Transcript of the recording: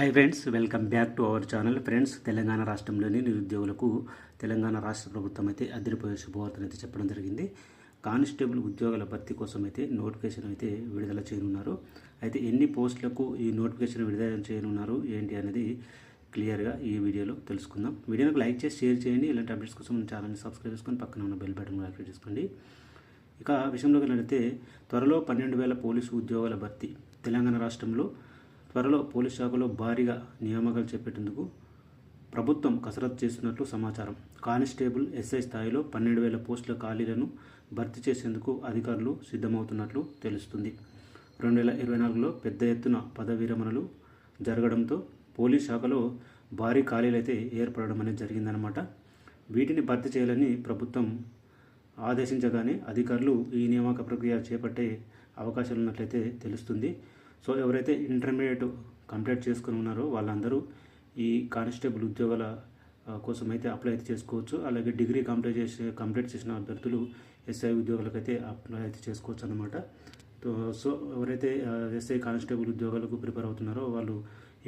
Hi friends welcome back to our channel friends Telangana రాష్ట్రంలోని నిరుద్యోగులకు తెలంగాణ రాష్ట్ర ప్రభుత్వం అయితే అదిరిపోయే శుభవార్తను అయితే చెప్పడం జరిగింది. కానిస్టేబుల్ ఉద్యోగాల భర్తీ కోసం అయితే నోటిఫికేషన్ అయితే విడుదల చేయనున్నారు. అయితే ఎన్ని పోస్టులకు ఈ నోటిఫికేషన్ విడుదల చేయనున్నారు ఏంటి అనేది క్లియర్గా ఈ వీడియోలో తెలుసుకుందాం. వీడియోకి లైక్ చేసి షేర్ చేయండి. ఇలాంటి అప్డేట్స్ కోసం మన ఛానల్ని సబ్స్క్రైబ్ చేసుకొని పక్కన ఉన్న బెల్ బటన్ యాక్టివేట్ చేసుకోండి. ఇక విషయంలోకి వెళ్ళితే త్వరలో పన్నెండు వేల పోలీసు ఉద్యోగాల భర్తీ తెలంగాణ రాష్ట్రంలో త్వరలో పోలీస్ శాఖలో భారీగా నియామకాలు చేపట్టేందుకు ప్రభుత్వం కసరత్తు చేస్తున్నట్లు సమాచారం. కానిస్టేబుల్ ఎస్ఐ స్థాయిలో పన్నెండు వేల పోస్టుల ఖాళీలను భర్తీ చేసేందుకు అధికారులు సిద్ధమవుతున్నట్లు తెలుస్తుంది. రెండు వేల ఇరవై నాలుగులో పెద్ద ఎత్తున పదవిరమణలు విరమణలు జరగడంతో పోలీస్ శాఖలో భారీ ఖాళీలు అయితే ఏర్పడడం అనేది జరిగిందనమాట వీటిని భర్తీ చేయాలని ప్రభుత్వం ఆదేశించగానే అధికారులు ఈ నియామక ప్రక్రియ చేపట్టే అవకాశాలు ఉన్నట్లయితే తెలుస్తుంది. సో ఎవరైతే ఇంటర్మీడియట్ కంప్లీట్ చేసుకుని ఉన్నారో వాళ్ళందరూ ఈ కానిస్టేబుల్ ఉద్యోగాల కోసం అయితే అప్లై అయితే చేసుకోవచ్చు. అలాగే డిగ్రీ కంప్లీట్ చేసే కంప్లీట్ చేసిన అభ్యర్థులు ఎస్ఐ ఉద్యోగాలకు అయితే అప్లై అయితే చేసుకోవచ్చు అనమాట సో ఎవరైతే ఎస్ఐ కానిస్టేబుల్ ఉద్యోగాలకు ప్రిపేర్ అవుతున్నారో వాళ్ళు